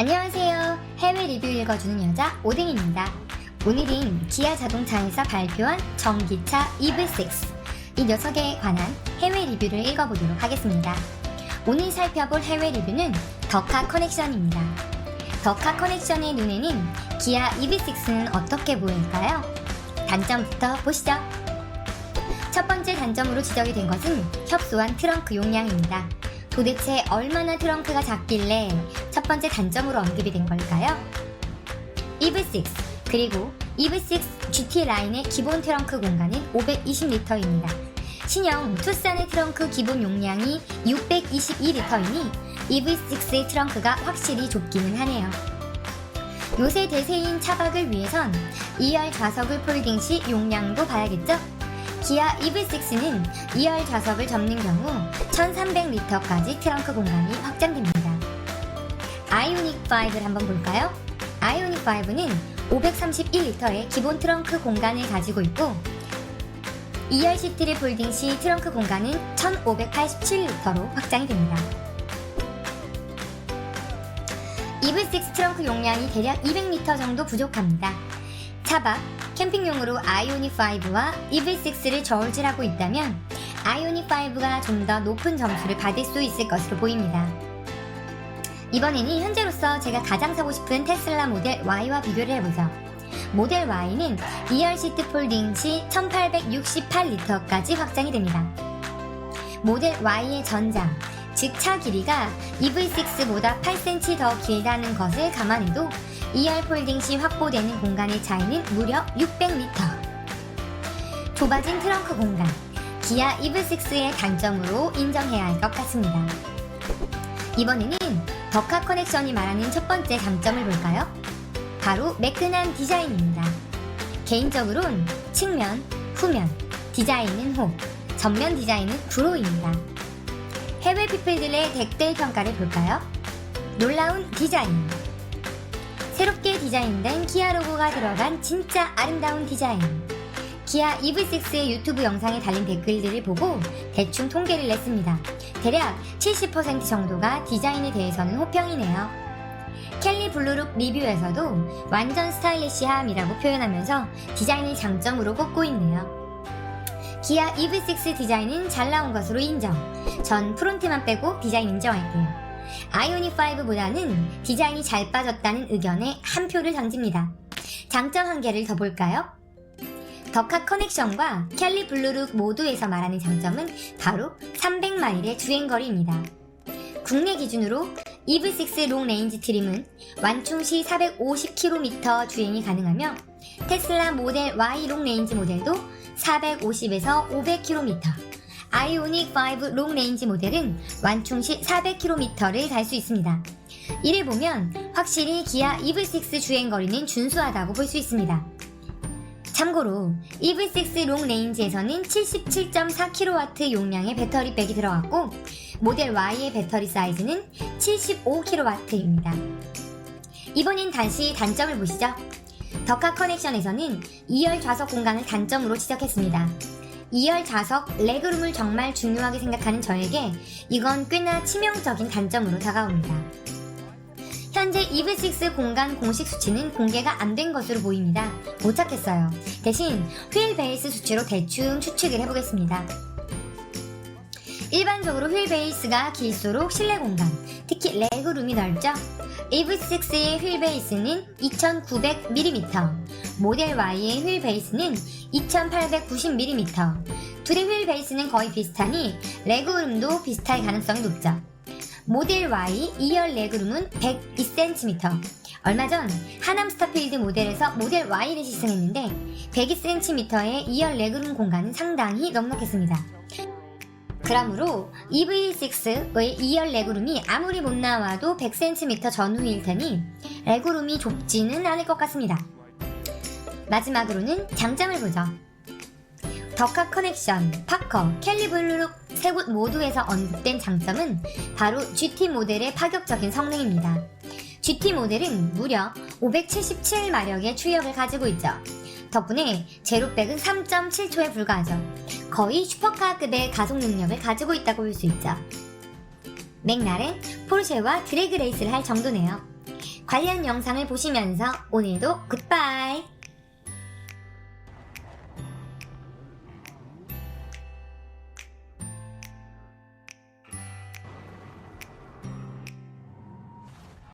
안녕하세요. 해외 리뷰 읽어주는 여자 오딩입니다. 오늘은 기아 자동차에서 발표한 전기차 EV6 이 녀석에 관한 해외 리뷰를 읽어보도록 하겠습니다. 오늘 살펴볼 해외 리뷰는 더카 커넥션입니다. 더카 커넥션의 눈에는 기아 EV6는 어떻게 보일까요? 단점부터 보시죠. 첫 번째 단점으로 지적이 된 것은 협소한 트렁크 용량입니다. 도대체 얼마나 트렁크가 작길래 첫 번째 단점으로 언급이 된 걸까요? EV6 그리고 EV6 GT 라인의 기본 트렁크 공간은 520리터입니다. 신형 투싼의 트렁크 기본 용량이 622리터이니 EV6의 트렁크가 확실히 좁기는 하네요. 요새 대세인 차박을 위해선 2열 좌석을 폴딩 시 용량도 봐야겠죠? 기아 EV6는 2열 좌석을 접는 경우 1300리터까지 트렁크 공간이 확장됩니다. 아이오닉 5를 한번 볼까요? 아이오닉 5는 531리터의 기본 트렁크 공간을 가지고 있고 2열 시트를 폴딩 시 트렁크 공간은 1587리터로 확장이 됩니다. EV6 트렁크 용량이 대략 200리터 정도 부족합니다. 차박, 캠핑용으로 아이오닉 5와 EV6를 저울질하고 있다면 아이오닉 5가 좀 더 높은 점수를 받을 수 있을 것으로 보입니다. 이번에는 현재로서 제가 가장 사고 싶은 테슬라 모델 Y와 비교를 해보죠. 모델 Y는 2열 시트 폴딩 시 1868리터까지 확장이 됩니다. 모델 Y의 전장, 즉 차 길이가 EV6보다 8cm 더 길다는 것을 감안해도 2열 폴딩 시 확보되는 공간의 차이는 무려 600m. 좁아진 트렁크 공간, 기아 EV6의 단점으로 인정해야 할 것 같습니다. 이번에는 더카 커넥션이 말하는 첫 번째 장점을 볼까요? 바로 매끈한 디자인입니다. 개인적으론 측면, 후면, 디자인은 호, 전면 디자인은 브로입니다. 해외 피플들의 댓글 평가를 볼까요? 놀라운 디자인. 디자인된 기아 로고가 들어간 진짜 아름다운 디자인. 기아 EV6의 유튜브 영상에 달린 댓글들을 보고 대충 통계를 냈습니다. 대략 70% 정도가 디자인에 대해서는 호평이네요. 켈리 블루룩 리뷰에서도 완전 스타일리시함이라고 표현하면서 디자인을 장점으로 꼽고 있네요. 기아 EV6 디자인은 잘 나온 것으로 인정. 전 프론트만 빼고 디자인 인정할게요. 아이오닉 5보다는 디자인이 잘 빠졌다는 의견에 한 표를 던집니다. 장점 한 개를 더 볼까요? 더카 커넥션과 켈리 블루룩 모두에서 말하는 장점은 바로 300마일의 주행거리입니다. 국내 기준으로 EV6 롱 레인지 트림은 완충 시 450km 주행이 가능하며 테슬라 모델 Y 롱 레인지 모델도 450에서 500km, 아이오닉 5 롱 레인지 모델은 완충 시 400km를 갈수 있습니다. 이를 보면 확실히 기아 EV6 주행거리는 준수하다고 볼 수 있습니다. 참고로 EV6 롱 레인지에서는 77.4kW 용량의 배터리백이 들어갔고 모델 Y의 배터리 사이즈는 75kW입니다. 이번엔 다시 단점을 보시죠. 더카 커넥션에서는 2열 좌석 공간을 단점으로 지적했습니다. 2열 좌석 레그룸을 정말 중요하게 생각하는 저에게 이건 꽤나 치명적인 단점으로 다가옵니다. 현재 EV6 공간 공식 수치는 공개가 안 된 것으로 보입니다. 못 찾겠어요. 대신 휠 베이스 수치로 대충 추측을 해보겠습니다. 일반적으로 휠 베이스가 길수록 실내 공간, 특히 레그룸이 넓죠? EV6의 휠 베이스는 2900mm, 모델 Y의 휠 베이스는 2890mm. 둘의 휠 베이스는 거의 비슷하니 레그룸도 비슷할 가능성이 높죠. 모델 Y 2열 레그룸은 102cm. 얼마 전 하남 스타필드 모델에서 모델 Y를 시승했는데 102cm의 2열 레그룸 공간은 상당히 넉넉했습니다. 그러므로 EV6의 2열 레그룸이 아무리 못 나와도 100cm 전후일 테니 레그룸이 좁지는 않을 것 같습니다. 마지막으로는 장점을 보죠. 더카 커넥션, 파커, 켈리 블루룩 세 곳 모두에서 언급된 장점은 바로 GT 모델의 파격적인 성능입니다. GT 모델은 무려 577마력의 추력을 가지고 있죠. 덕분에 제로백은 3.7초에 불과하죠. 거의 슈퍼카급의 가속 능력을 가지고 있다고 볼 수 있죠. 맥라렌, 포르쉐와 드래그 레이스를 할 정도네요. 관련 영상을 보시면서 오늘도 굿바이!